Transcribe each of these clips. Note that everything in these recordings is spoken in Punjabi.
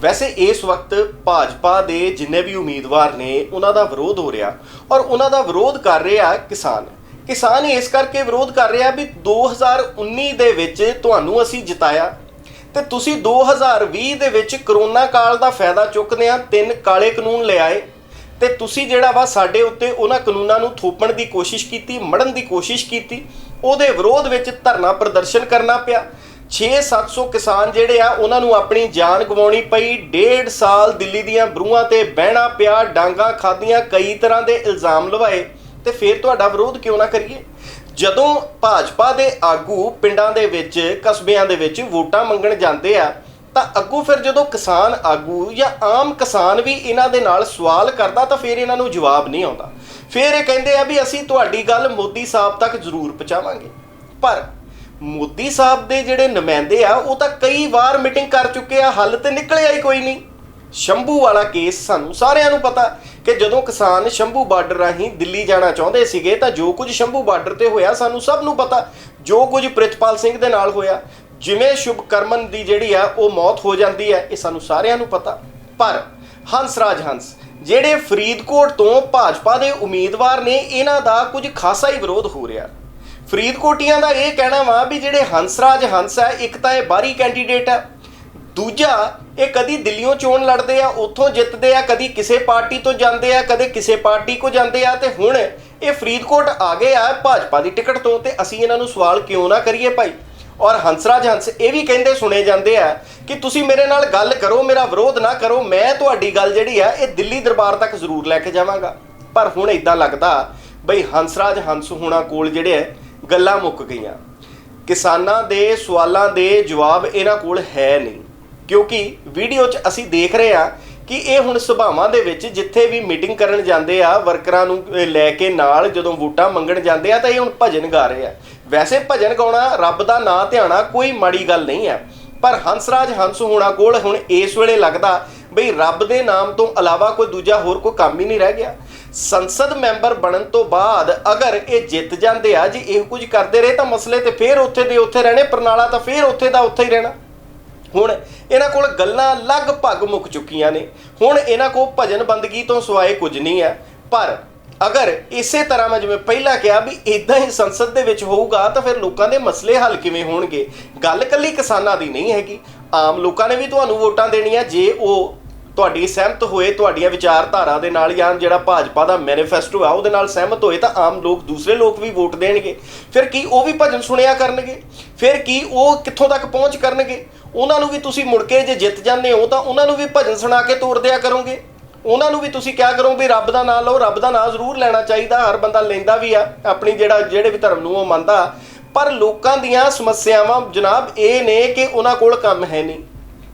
ਵੈਸੇ ਇਸ ਵਕਤ ਭਾਜਪਾ ਦੇ ਜਿੰਨੇ ਵੀ ਉਮੀਦਵਾਰ ਨੇ, ਉਹਨਾਂ ਦਾ ਵਿਰੋਧ ਹੋ ਰਿਹਾ ਔਰ ਉਹਨਾਂ ਦਾ ਵਿਰੋਧ ਕਰ ਰਿਹਾ ਕਿਸਾਨ। ਕਿਸਾਨ ਇਸ ਕਰਕੇ ਵਿਰੋਧ ਕਰ ਰਿਹਾ ਵੀ 2019 ਦੇ ਵਿੱਚ ਤੁਹਾਨੂੰ ਅਸੀਂ ਜਿਤਾਇਆ। ਤੇ ਤੁਸੀਂ 2020 ਦੇ ਵਿੱਚ ਕਰੋਨਾ ਕਾਲ ਦਾ ਫਾਇਦਾ ਚੁੱਕਦੇ ਆ, ਤਿੰਨ ਕਾਲੇ ਕਾਨੂੰਨ ਲਿਆਏ ਤੇ ਤੁਸੀਂ ਜਿਹੜਾ ਵਾ ਸਾਡੇ ਉੱਤੇ ਉਹਨਾਂ ਕਾਨੂੰਨਾਂ ਨੂੰ ਥੋਪਣ ਦੀ ਕੋਸ਼ਿਸ਼ ਕੀਤੀ, ਮੜਨ ਦੀ ਕੋਸ਼ਿਸ਼ ਕੀਤੀ, ਉਹਦੇ ਵਿਰੋਧ ਵਿੱਚ ਧਰਨਾ ਪ੍ਰਦਰਸ਼ਨ ਕਰਨਾ ਪਿਆ। 6-700 ਕਿਸਾਨ ਜਿਹੜੇ ਆ, ਉਹਨਾਂ ਨੂੰ ਆਪਣੀ ਜਾਨ ਗਵਾਉਣੀ ਪਈ। ਡੇਢ ਸਾਲ ਦਿੱਲੀ ਦੀਆਂ ਬਰੂਹਾਂ ਤੇ ਬਹਿਣਾ ਪਿਆ, ਡਾਂਗਾ ਖਾਧੀਆਂ, ਕਈ ਤਰ੍ਹਾਂ ਦੇ ਇਲਜ਼ਾਮ ਲਵਾਏ। ਤੇ ਫਿਰ ਤੁਹਾਡਾ ਵਿਰੋਧ ਕਿਉਂ ਨਾ ਕਰੀਏ? ਜਦੋਂ ਭਾਜਪਾ ਦੇ ਆਗੂ ਪਿੰਡਾਂ ਦੇ ਵਿੱਚ, ਕਸਬਿਆਂ ਦੇ ਵਿੱਚ ਵੋਟਾਂ ਮੰਗਣ ਜਾਂਦੇ ਆ, ਤਾਂ ਅੱਗੋਂ ਫਿਰ ਜਦੋਂ ਕਿਸਾਨ ਆਗੂ ਜਾਂ ਆਮ ਕਿਸਾਨ ਵੀ ਇਹਨਾਂ ਦੇ ਨਾਲ ਸਵਾਲ ਕਰਦਾ, ਤਾਂ ਫਿਰ ਇਹਨਾਂ ਨੂੰ ਜਵਾਬ ਨਹੀਂ ਆਉਂਦਾ। ਫਿਰ ਇਹ ਕਹਿੰਦੇ ਆ ਵੀ ਅਸੀਂ ਤੁਹਾਡੀ ਗੱਲ ਮੋਦੀ ਸਾਹਿਬ ਤੱਕ ਜ਼ਰੂਰ ਪਹੁੰਚਾਵਾਂਗੇ। ਪਰ ਮੋਦੀ ਸਾਹਿਬ ਦੇ ਜਿਹੜੇ ਨੁਮਾਇੰਦੇ ਆ, ਉਹ ਤਾਂ ਕਈ ਵਾਰ ਮੀਟਿੰਗ ਕਰ ਚੁੱਕੇ ਆ, ਹੱਲ ਤੇ ਨਿਕਲਿਆ ਹੀ ਕੋਈ ਨਹੀਂ। ਸ਼ੰਭੂ ਵਾਲਾ ਕੇਸ ਸਾਨੂੰ ਸਾਰਿਆਂ ਨੂੰ ਪਤਾ ਕਿ ਜਦੋਂ ਕਿਸਾਨ ਸ਼ੰਭੂ ਬਾਰਡਰ ਰਾਹੀਂ ਦਿੱਲੀ ਜਾਣਾ ਚਾਹੁੰਦੇ ਸੀਗੇ, ਤਾਂ ਜੋ ਕੁਝ ਸ਼ੰਭੂ ਬਾਰਡਰ ਤੇ ਹੋਇਆ, ਸਾਨੂੰ ਸਭ ਨੂੰ ਪਤਾ। ਜੋ ਕੁਝ ਪ੍ਰਿਤਪਾਲ ਸਿੰਘ ਦੇ ਨਾਲ ਹੋਇਆ, ਜਿਵੇਂ ਸ਼ੁਭਕਰਮਨ ਦੀ ਜਿਹੜੀ ਆ, ਉਹ ਮੌਤ ਹੋ ਜਾਂਦੀ ਹੈ, ਇਹ ਸਾਨੂੰ ਸਾਰਿਆਂ ਨੂੰ ਪਤਾ। ਪਰ ਹੰਸਰਾਜ ਹੰਸ, ਜਿਹੜੇ ਫਰੀਦਕੋਟ ਤੋਂ ਭਾਜਪਾ ਦੇ ਉਮੀਦਵਾਰ ਨੇ, ਇਹਨਾਂ ਦਾ ਕੁਝ ਖਾਸਾ ਹੀ ਵਿਰੋਧ ਹੋ ਰਿਹਾ। ਫਰੀਦਕੋਟੀਆਂ ਦਾ ਇਹ ਕਹਿਣਾ ਵਾ ਵੀ ਜਿਹੜੇ ਹੰਸਰਾਜ ਹੰਸ ਹੈ ਇੱਕ ਤਾਂ ਇਹ ਬਾਹਰੀ ਕੈਂਡੀਡੇਟ ਹੈ ਦੂਜਾ ਇਹ ਕਦੀ ਦਿੱਲੀੋਂ ਚੋਣ ਲੜਦੇ ਆ ਉੱਥੋਂ ਜਿੱਤਦੇ ਆ ਕਦੀ ਕਿਸੇ ਪਾਰਟੀ ਤੋਂ ਜਾਂਦੇ ਆ ਕਦੇ ਕਿਸੇ ਪਾਰਟੀ ਕੋ ਜਾਂਦੇ ਆ ਤੇ ਹੁਣ ਇਹ ਫਰੀਦਕੋਟ ਆ ਗਏ ਆ ਭਾਜਪਾ ਦੀ ਟਿਕਟ ਤੋਂ ਤੇ ਅਸੀਂ ਇਹਨਾਂ ਨੂੰ ਸਵਾਲ ਕਿਉਂ ਨਾ ਕਰੀਏ ਭਾਈ? ਔਰ ਹੰਸਰਾਜ ਹੰਸ ਇਹ ਵੀ ਕਹਿੰਦੇ ਸੁਣੇ ਜਾਂਦੇ ਆ ਕਿ ਤੁਸੀਂ ਮੇਰੇ ਨਾਲ ਗੱਲ ਕਰੋ ਮੇਰਾ ਵਿਰੋਧ ਨਾ ਕਰੋ ਮੈਂ ਤੁਹਾਡੀ ਗੱਲ ਜਿਹੜੀ ਆ ਇਹ ਦਿੱਲੀ ਦਰਬਾਰ ਤੱਕ ਜ਼ਰੂਰ ਲੈ ਕੇ ਜਾਵਾਂਗਾ। ਪਰ ਹੁਣ ਇਦਾਂ ਲੱਗਦਾ ਬਈ ਹੰਸਰਾਜ ਹੰਸ ਹੋਣਾ ਕੋਲ ਜਿਹੜੇ ਆ, ਗੱਲਾਂ ਮੁੱਕ ਗਈਆਂ। ਕਿਸਾਨਾਂ ਦੇ ਸਵਾਲਾਂ ਦੇ ਜਵਾਬ ਇਹਨਾਂ ਕੋਲ ਹੈ ਨਹੀਂ। ਕਿਉਂਕਿ ਵੀਡੀਓ 'ਚ ਅਸੀਂ ਦੇਖ ਰਹੇ ਹਾਂ ਕਿ ਇਹ ਹੁਣ ਸਭਾਵਾਂ ਦੇ ਵਿੱਚ ਜਿੱਥੇ ਵੀ ਮੀਟਿੰਗ ਕਰਨ ਜਾਂਦੇ ਆ, ਵਰਕਰਾਂ ਨੂੰ ਲੈ ਕੇ ਨਾਲ ਜਦੋਂ ਵੋਟਾਂ ਮੰਗਣ ਜਾਂਦੇ ਆ, ਤਾਂ ਇਹ ਹੁਣ ਭਜਨ ਗਾ ਰਹੇ ਆ। ਵੈਸੇ ਭਜਨ ਗਾਉਣਾ ਰੱਬ ਦਾ ਨਾਂ ਧਿਆਣਾ ਕੋਈ ਮਾੜੀ ਗੱਲ ਨਹੀਂ ਹੈ। ਪਰ ਹੰਸਰਾਜ ਹੰਸ ਹੋਣਾ ਕੋਲ ਹੁਣ ਇਸ ਵੇਲੇ ਲੱਗਦਾ ਬਈ ਰੱਬ ਦੇ ਨਾਮ ਤੋਂ ਇਲਾਵਾ ਕੋਈ ਦੂਜਾ ਹੋਰ ਕੋਈ ਕੰਮ ਹੀ ਨਹੀਂ ਰਹਿ ਗਿਆ। ਸੰਸਦ ਮੈਂਬਰ ਬਣਨ ਤੋਂ ਬਾਅਦ ਅਗਰ ਇਹ ਜਿੱਤ ਜਾਂਦੇ ਆ, ਜੀ ਇਹ ਕੁਝ ਕਰਦੇ ਰਹੇ ਤਾਂ ਮਸਲੇ ਤੇ ਫੇਰ ਉੱਥੇ ਦੇ ਉੱਥੇ ਰਹਿਣੇ, ਪ੍ਰਣਾਲਾ ਤਾਂ ਫੇਰ ਉੱਥੇ ਦਾ ਉੱਥੇ ਹੀ ਰਹਿਣਾ। ਹੁਣ ਇਹਨਾਂ ਕੋਲ ਗੱਲਾਂ ਲਗਭਗ ਮੁੱਕ ਚੁੱਕੀਆਂ ਨੇ। ਹੁਣ ਇਹਨਾਂ ਕੋਲ ਭਜਨ ਬੰਦਗੀ ਤੋਂ ਸਿਵਾਏ ਕੁਝ ਨਹੀਂ ਹੈ। ਪਰ ਅਗਰ ਇਸੇ ਤਰ੍ਹਾਂ ਮੈਂ ਜਿਵੇਂ ਪਹਿਲਾਂ ਕਿਹਾ ਵੀ ਇਦਾਂ ਹੀ ਸੰਸਦ ਦੇ ਵਿੱਚ ਹੋਊਗਾ, ਤਾਂ ਫਿਰ ਲੋਕਾਂ ਦੇ ਮਸਲੇ ਹੱਲ ਕਿਵੇਂ ਹੋਣਗੇ? ਗੱਲ ਕੱਲੀ ਕਿਸਾਨਾਂ ਦੀ ਨਹੀਂ ਹੈਗੀ। ਆਮ ਲੋਕਾਂ ਨੇ ਵੀ ਤੁਹਾਨੂੰ ਵੋਟਾਂ ਦੇਣੀਆਂ, ਜੇ ਉਹ ਤੁਹਾਡੀ ਸਹਿਮਤ ਹੋਏ, ਤੁਹਾਡੀਆਂ ਵਿਚਾਰਧਾਰਾ ਦੇ ਨਾਲ ਜਾਂ ਜਿਹੜਾ ਭਾਜਪਾ ਦਾ ਮੈਨੀਫੈਸਟੋ ਆ, ਉਹਦੇ ਨਾਲ ਸਹਿਮਤ ਹੋਏ ਤਾਂ ਆਮ ਲੋਕ ਦੂਸਰੇ ਲੋਕ ਵੀ ਵੋਟ ਦੇਣਗੇ। ਫਿਰ ਕੀ ਉਹ ਵੀ ਭਜਨ ਸੁਣਿਆ ਕਰਨਗੇ? ਫਿਰ ਕੀ ਉਹ ਕਿੱਥੋਂ ਤੱਕ ਪਹੁੰਚ ਕਰਨਗੇ? ਉਹਨਾਂ ਨੂੰ ਵੀ ਤੁਸੀਂ ਮੁੜ ਕੇ ਜੇ ਜਿੱਤ ਜਾਂਦੇ ਹੋ ਤਾਂ ਉਹਨਾਂ ਨੂੰ ਵੀ ਭਜਨ ਸੁਣਾ ਕੇ ਤੋਰ ਦਿਆ ਕਰੋਗੇ। ਉਹਨਾਂ ਨੂੰ ਵੀ ਤੁਸੀਂ ਕਿਹਾ ਕਰੋ ਵੀ ਰੱਬ ਦਾ ਨਾਮ ਲਓ, ਰੱਬ ਦਾ ਨਾਮ ਜ਼ਰੂਰ ਲੈਣਾ ਚਾਹੀਦਾ, ਹਰ ਬੰਦਾ ਲੈਂਦਾ ਵੀ ਆ, ਆਪਣੀ ਜਿਹੜਾ, ਜਿਹੜੇ ਵੀ ਧਰਮ ਨੂੰ ਉਹ ਮੰਨਦਾ। ਪਰ ਲੋਕਾਂ ਦੀਆਂ ਸਮੱਸਿਆਵਾਂ ਜਨਾਬ ਇਹ ਨੇ ਕਿ ਉਹਨਾਂ ਕੋਲ ਕੰਮ ਹੈ ਨਹੀਂ।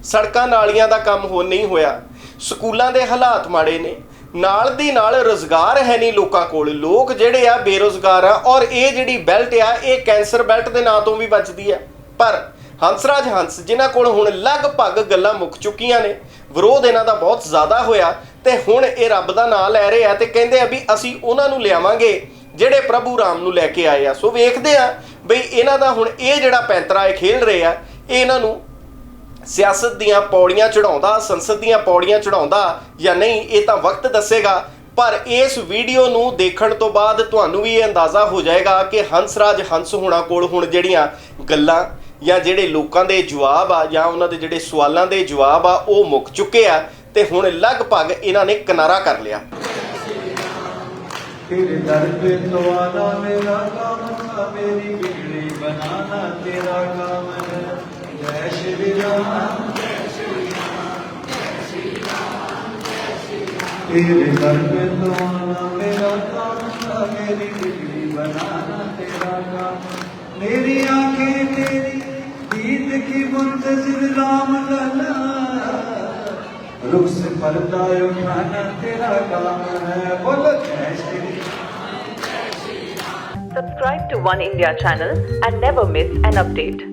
ਸੜਕਾਂ ਨਾਲੀਆਂ ਦਾ ਕੰਮ ਹੋ ਨਹੀਂ ਹੋਇਆ। ਸਕੂਲਾਂ ਦੇ ਹਾਲਾਤ ਮਾੜੇ ਨੇ। ਨਾਲ ਦੀ ਨਾਲ ਰੋਜ਼ਗਾਰ ਹੈ ਨਹੀਂ ਲੋਕਾਂ ਕੋਲ। ਲੋਕ ਜਿਹੜੇ ਆ ਬੇਰੋਜ਼ਗਾਰ ਆ ਔਰ ਇਹ ਜਿਹੜੀ ਬੈਲਟ ਆ, ਇਹ ਕੈਂਸਰ ਬੈਲਟ ਦੇ ਨਾਂ ਤੋਂ ਵੀ ਬਚਦੀ ਆ। ਪਰ ਹੰਸਰਾਜ ਹੰਸ ਜਿਨ੍ਹਾਂ ਕੋਲ ਹੁਣ ਲਗਭਗ ਗੱਲਾਂ ਮੁੱਕ ਚੁੱਕੀਆਂ ਨੇ, ਵਿਰੋਧ ਇਹਨਾਂ ਦਾ ਬਹੁਤ ਜ਼ਿਆਦਾ ਹੋਇਆ ਤੇ ਹੁਣ ਇਹ ਰੱਬ ਦਾ ਨਾਮ ਲੈ ਰਹੇ ਆ ਤੇ ਕਹਿੰਦੇ ਆ ਵੀ ਅਸੀਂ ਉਹਨਾਂ ਨੂੰ ਲਿਆਵਾਂਗੇ, ਜਿਹੜੇ ਪ੍ਰਭੂ ਰਾਮ ਨੂੰ ਲੈ ਕੇ ਆਏ ਆ। ਸੋ ਵੇਖਦੇ ਆ ਬਈ ਇਹਨਾਂ ਦਾ ਹੁਣ ਇਹ ਜਿਹੜਾ ਪੈਂਤਰਾ ਇਹ ਖੇਲ ਰਹੇ ਆ, ਇਹ ਇਹਨਾਂ ਨੂੰ ਸਿਆਸਤ ਦੀਆਂ ਪੌੜੀਆਂ ਚੜਾਉਂਦਾ ਸੰਸਦ ਦੀਆਂ ਪੌੜੀਆਂ ਚੜਾਉਂਦਾ ਜਾਂ ਨਹੀਂ, ਇਹ ਤਾਂ ਵਕਤ ਦੱਸੇਗਾ। ਪਰ ਇਸ ਵੀਡੀਓ ਨੂੰ ਦੇਖਣ ਤੋਂ ਬਾਅਦ ਤੁਹਾਨੂੰ ਵੀ ਇਹ ਅੰਦਾਜ਼ਾ ਹੋ ਜਾਏਗਾ ਕਿ ਹੰਸ ਰਾਜ ਹੰਸ ਹੋਣਾ ਕੋਲ ਹੁਣ ਜਿਹੜੀਆਂ ਗੱਲਾਂ ਜਾਂ ਜਿਹੜੇ ਲੋਕਾਂ ਦੇ ਜਵਾਬ ਆ ਜਾਂ ਉਹਨਾਂ ਦੇ ਜਿਹੜੇ ਸਵਾਲਾਂ ਦੇ ਜਵਾਬ ਆ, ਉਹ ਮੁੱਕ ਚੁੱਕੇ ਆ ਤੇ ਹੁਣ ਲਗਭਗ ਇਹਨਾਂ ਨੇ ਕਿਨਾਰਾ ਕਰ ਲਿਆ। जय श्री राम तेरे दर पे तो आना मेरा काम था मेरी बिगड़ी बनाना तेरा काम मेरी आंखें तेरी गीत की मुंतजिर राम लला रुख से पर्दा उठाना तेरा काम है बोलो जय Shri Ram Subscribe to One India channel and never miss an update.